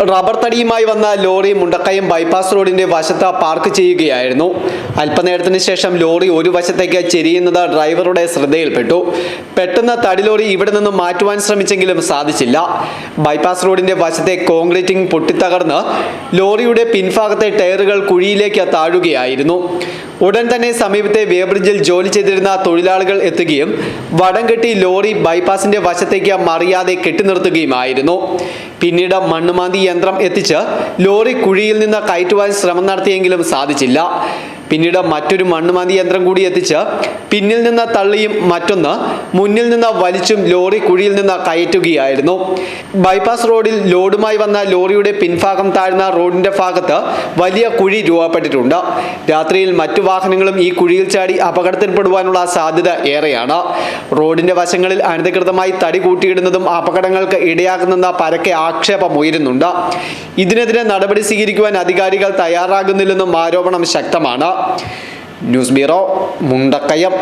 Rubber തടിയുമായി വന്ന lorry Mundakayam bypass റോഡിന്റെ വശത്ത് പാർക്ക് ചെയ്യുകയായിരുന്നു. അല്പനേരത്തിന് ശേഷം ലോറി ഒരു വശത്തേക്ക് ചെരിയുന്നത് ഡ്രൈവറുടെ ശ്രദ്ധയിൽപ്പെട്ടു. പെട്ടെന്ന് തടി ലോറി ഇവിടെ നിന്ന് മാറ്റുവാൻ ശ്രമിച്ചെങ്കിലും സാധിച്ചില്ല. ബൈപ്പാസ് റോഡിന്റെ വശത്തെ കോൺക്രീറ്റിംഗ് പൊട്ടിത്തകർന്ന് ലോറിയുടെ പിൻഭാഗത്തെ ടയറുകൾ കുഴിയിലേക്ക് താഴുകയായിരുന്നു. ഉടൻ തന്നെ സമീപത്തെ വേബ്രിഡ്ജിൽ ജോലി ചെയ്തിരുന്ന തൊഴിലാളികൾ എത്തുകയും വടം കെട്ടി ലോറി ബൈപ്പാസിന്റെ വശത്തേക്ക് മറിയാതെ കെട്ടിനിർത്തുകയുമായിരുന്നു. പിന്നീട് മണ്ണുമാന്തി യന്ത്രം എത്തിച്ച് ലോറി കുഴിയിൽ നിന്ന് കയറ്റുവാൻ ശ്രമം നടത്തിയെങ്കിലും സാധിച്ചില്ല. പിന്നീട് മറ്റൊരു മണ്ണുമാന്തി യന്ത്രം കൂടി എത്തിച്ച് പിന്നിൽ നിന്ന് തള്ളിയും മറ്റൊന്ന് മുന്നിൽ നിന്ന് വലിച്ചും ലോറി കുഴിയിൽ നിന്ന് കയറ്റുകയായിരുന്നു. ബൈപ്പാസ് റോഡിൽ ലോഡുമായി വന്ന ലോറിയുടെ പിൻഭാഗം താഴ്ന്ന റോഡിന്റെ ഭാഗത്ത് വലിയ കുഴി രൂപപ്പെട്ടിട്ടുണ്ട്. രാത്രിയിൽ മറ്റു വാഹനങ്ങളും ഈ കുഴിയിൽ ചാടി അപകടത്തിൽപ്പെടുവാനുള്ള സാധ്യത ഏറെയാണ്. റോഡിന്റെ വശങ്ങളിൽ അനധികൃതമായി തടി കൂട്ടിയിടുന്നതും അപകടങ്ങൾക്ക് ഇടയാകുന്ന പരക്കെ ആക്ഷേപം ഉയരുന്നുണ്ട്. ഇതിനെതിരെ നടപടി സ്വീകരിക്കുവാൻ അധികാരികൾ തയ്യാറാകുന്നില്ലെന്നും ആരോപണം ശക്തമാണ്. News bureau Mundakayam.